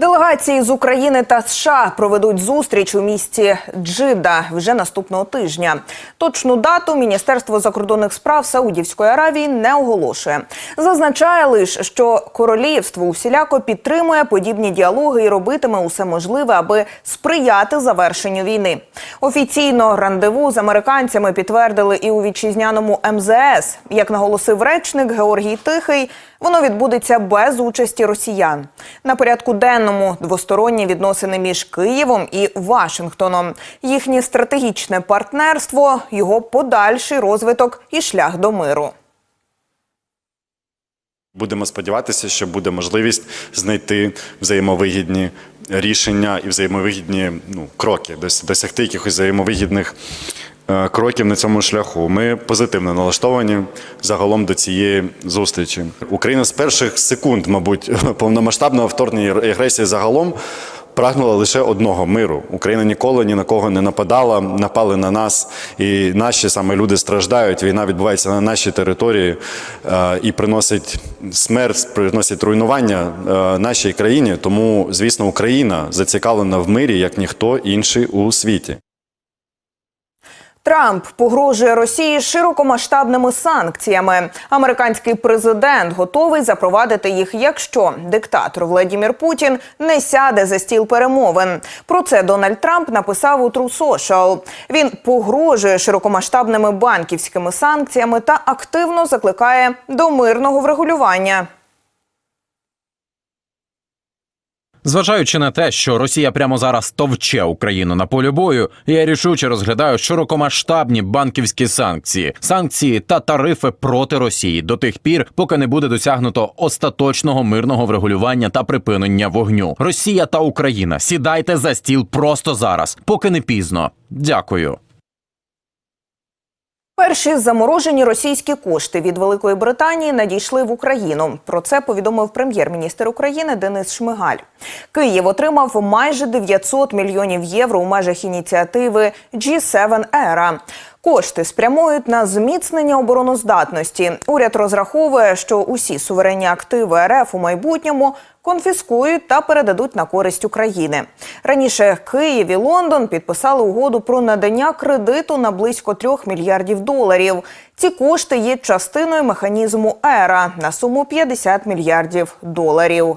Делегації з України та США проведуть зустріч у місті Джида вже наступного тижня. Точну дату Міністерство закордонних справ Саудівської Аравії не оголошує. Зазначає лише, що королівство усіляко підтримує подібні діалоги і робитиме усе можливе, аби сприяти завершенню війни. Офіційно рандеву з американцями підтвердили і у вітчизняному МЗС. Як наголосив речник Георгій Тихий, воно відбудеться без участі росіян. На порядку денному двосторонні відносини між Києвом і Вашингтоном, їхнє стратегічне партнерство, його подальший розвиток і шлях до миру. Будемо сподіватися, що буде можливість знайти взаємовигідні рішення і взаємовигідні ну, кроки, досягти якихось взаємовигідних кроків на цьому шляху. Ми позитивно налаштовані загалом до цієї зустрічі. Україна з перших секунд, мабуть, повномасштабного вторгнення і агресії загалом. Прагнула лише одного миру. Україна ніколи ні на кого не нападала, напали на нас, і наші саме люди страждають. Війна відбувається на нашій території е, і приносить смерть, приносить руйнування е, нашій країні. Тому, звісно, Україна зацікавлена в мирі як ніхто інший у світі. Трамп погрожує Росії широкомасштабними санкціями. Американський президент готовий запровадити їх, якщо диктатор Владімір Путін не сяде за стіл перемовин. Про це Дональд Трамп написав у True Social. Він погрожує широкомасштабними банківськими санкціями та активно закликає до мирного врегулювання. Зважаючи на те, що Росія прямо зараз товче Україну на полі бою, я рішуче розглядаю широкомасштабні банківські санкції, санкції та тарифи проти Росії до тих пір, поки не буде досягнуто остаточного мирного врегулювання та припинення вогню. Росія та Україна сідайте за стіл просто зараз, поки не пізно. Дякую. Перші заморожені російські кошти від Великої Британії надійшли в Україну. Про це повідомив прем'єр-міністр України Денис Шмигаль. Київ отримав майже 900 мільйонів євро у межах ініціативи G7 Era. Кошти спрямують на зміцнення обороноздатності. Уряд розраховує, що усі суверенні активи РФ у майбутньому конфіскують та передадуть на користь України. Раніше Київ і Лондон підписали угоду про надання кредиту на близько 3 мільярдів доларів. Ці кошти є частиною механізму ЕРА на суму 50 мільярдів доларів.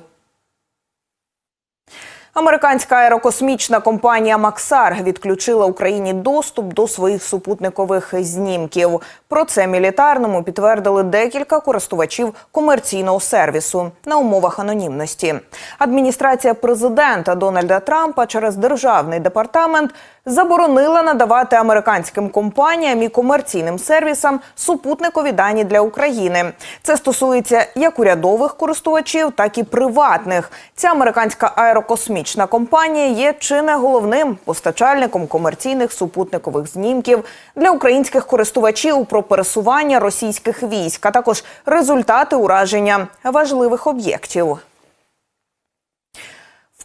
Американська аерокосмічна компанія Максар відключила Україні доступ до своїх супутникових знімків. Про це мілітарному підтвердили декілька користувачів комерційного сервісу на умовах анонімності. Адміністрація президента Дональда Трампа через державний департамент заборонила надавати американським компаніям і комерційним сервісам супутникові дані для України. Це стосується як урядових користувачів, так і приватних. Ця американська аерокосмічна компанія є чи не головним постачальником комерційних супутникових знімків для українських користувачів про пересування російських військ, а також результати ураження важливих об'єктів.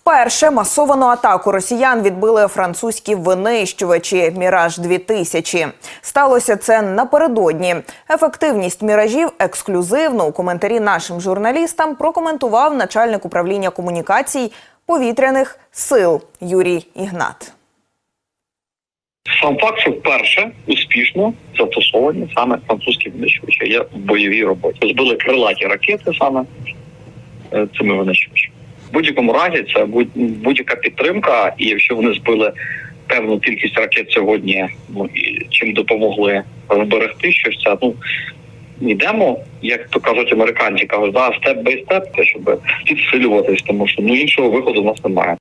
Вперше масовану атаку росіян відбили французькі винищувачі Міраж 2000 Сталося це напередодні. Ефективність міражів ексклюзивно у коментарі нашим журналістам прокоментував начальник управління комунікацій повітряних сил Юрій Ігнат. Сам факт, що вперше успішно застосовані саме французькі винищувачі є в бойовій роботі. Збили крилаті ракети саме е, цими винищувачами. В будь-якому разі це будь- будь-яка підтримка, і якщо вони збили певну кількість ракет сьогодні, ну і чим допомогли зберегти щось, ну йдемо, як то кажуть американці, кажуть, да, степ бай степ, щоб підсилюватись, тому що ну іншого виходу в нас немає.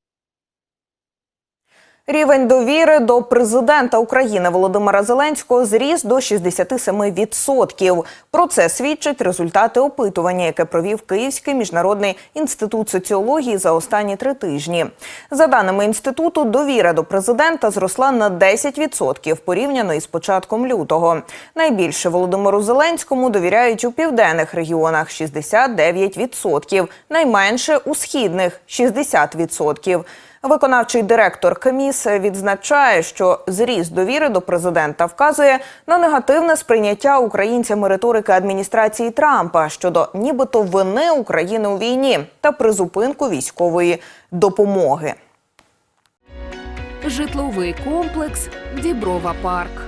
Рівень довіри до президента України Володимира Зеленського зріс до 67%. Про це свідчать результати опитування, яке провів Київський міжнародний інститут соціології за останні три тижні. За даними інституту, довіра до президента зросла на 10% порівняно із початком лютого. Найбільше Володимиру Зеленському довіряють у південних регіонах 69%, найменше у східних 60%. Виконавчий директор КМІС відзначає, що зріст довіри до президента вказує на негативне сприйняття українцями риторики адміністрації Трампа щодо нібито вини України у війні та призупинку військової допомоги. Житловий комплекс Діброва Парк.